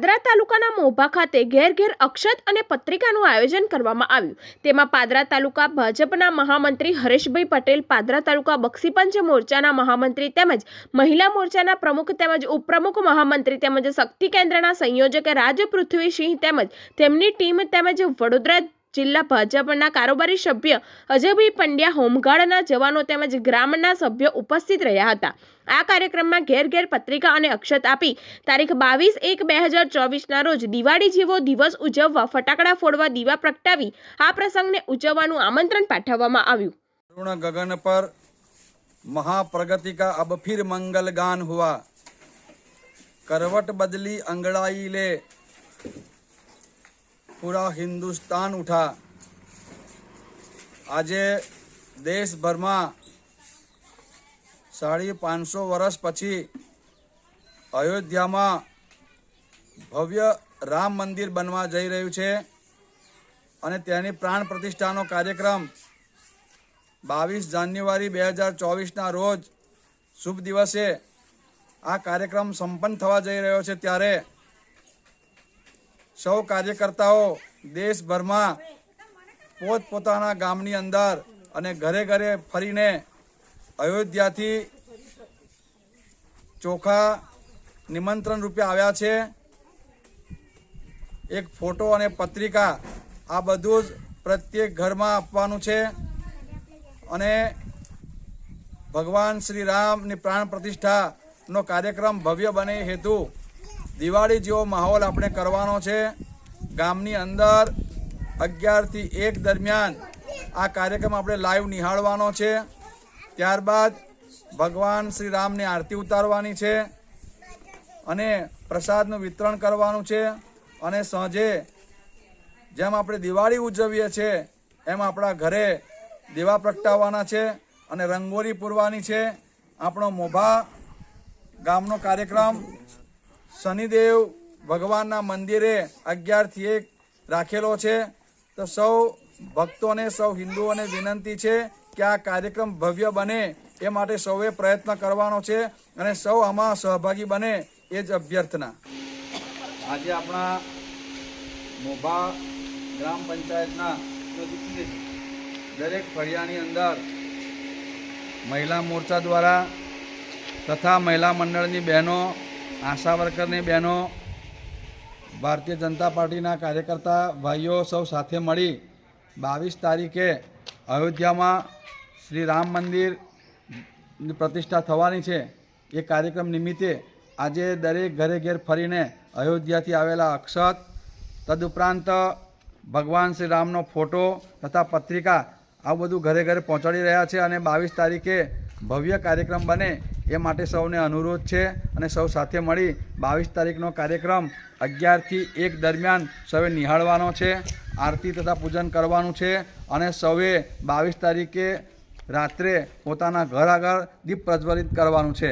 પાદરા તાલુકાના મોભા ખાતે ઘેર ઘેર અક્ષત અને પત્રિકાનું આયોજન કરવામાં આવ્યું. તેમાં પાદરા તાલુકા ભાજપના મહામંત્રી હરેશભાઈ પટેલ, પાદરા તાલુકા બક્ષીપંચ મોરચાના મહામંત્રી તેમજ મહિલા મોરચાના પ્રમુખ તેમજ ઉપપ્રમુખ મહામંત્રી તેમજ શક્તિ કેન્દ્રના સંયોજક રાજ પૃથ્વીસિંહ તેમજ તેમની ટીમ તેમજ વડોદરા જિલ્લા ભાજપના કારોબારી સભ્ય અજયભાઈ પંડ્યા, હોમગાર્ડના જવાનો તેમજ ગ્રામના સભ્યો ઉપસ્થિત રહ્યા હતા. આ કાર્યક્રમમાં ઘેર ઘેર પત્રિકા અને અક્ષત આપી તારીખ બાવીસ એક બે હજાર ચોવીસના રોજ દિવાળી જેવો દિવસ ઉજવવા, ફટાકડા ફોડવા, દીવા પ્રગટાવી, આ પ્રસંગને ઉજવવાનું આમંત્રણ પાઠવવામાં આવ્યું. ગગન પર મહાપ્રગતિ કા અબ ફિર મંગલ ગાન હુઆ. કરવટ બદલી અંગડાઈ લે. પૂરા હિન્દુસ્તાન ઉઠા. આજે દેશભરમાં સાડી પાંચસો વર્ષ પછી અયોધ્યામાં ભવ્ય રામ મંદિર બનવા જઈ રહ્યું છે અને તેની પ્રાણ પ્રતિષ્ઠાનો કાર્યક્રમ બાવીસ જાન્યુઆરી બે હજાર ચોવીસના રોજ શુભ દિવસે આ કાર્યક્રમ સંપન્ન થવા જઈ રહ્યો છે ત્યારે સૌ કાર્યકર્તાઓ દેશભરમાં પોતપોતાના ગામની અંદર અને ઘરે ઘરે ફરીને અયોધ્યાથી ચોખા નિમંત્રણ રૂપે આવ્યા છે. એક ફોટો અને પત્રિકા આ બધું જ પ્રત્યેક ઘરમાં આપવાનું છે અને ભગવાન શ્રી રામની પ્રાણ પ્રતિષ્ઠાનો કાર્યક્રમ ભવ્ય બને હેતુ દિવાળી જેવો માહોલ આપણે કરવાનો છે. ગામની અંદર અગિયારથી એક દરમિયાન આ કાર્યક્રમ આપણે લાઈવ નિહાળવાનો છે. ત્યારબાદ ભગવાન શ્રી રામની આરતી ઉતારવાની છે અને પ્રસાદનું વિતરણ કરવાનું છે અને સાંજે જેમ આપણે દિવાળી ઉજવીએ છીએ એમ આપણા ઘરે દીવા પ્રગટાવવાના છે અને રંગોળી પૂરવાની છે. આપણો મોભા ગામનો કાર્યક્રમ શનિદેવ ભગવાનના મંદિરે અગિયારથી એક રાખેલો છે. તો સૌ ભક્તોને, સૌ હિન્દુઓને વિનંતી છે કે આ કાર્યક્રમ ભવ્ય બને એ માટે સૌએ પ્રયત્ન કરવાનો છે અને સૌ આમાં સહભાગી બને એ જ અભ્યર્થના. આજે આપણા મોભા ગ્રામ પંચાયતના દરેક ફળિયાની અંદર મહિલા મોરચા દ્વારા તથા મહિલા મંડળની બહેનો આશા વર્કરની બહેનો, ભારતીય જનતા પાર્ટીના કાર્યકર્તા ભાઈઓ સૌ સાથે મળી બાવીસ તારીખે અયોધ્યામાં શ્રી રામ મંદિરની પ્રતિષ્ઠા થવાની છે. એ કાર્યક્રમ નિમિત્તે આજે દરેક ઘરે ઘેર ફરીને અયોધ્યાથી આવેલા અક્ષત, તદુપરાંત ભગવાન શ્રી રામનો ફોટો તથા પત્રિકા આવું બધું ઘરે ઘરે પહોંચાડી રહ્યા છે અને બાવીસ તારીખે ભવ્ય કાર્યક્રમ બને એ માટે સૌને અનુરોધ છે અને સૌ સાથે મળી બાવીસ તારીખનો કાર્યક્રમ અગિયારથી એક દરમિયાન સૌએ નિહાળવાનો છે, આરતી તથા પૂજન કરવાનું છે અને સૌએ બાવીસ તારીખે રાત્રે પોતાના ઘર આગળ દીપ પ્રજ્વલિત કરવાનું છે.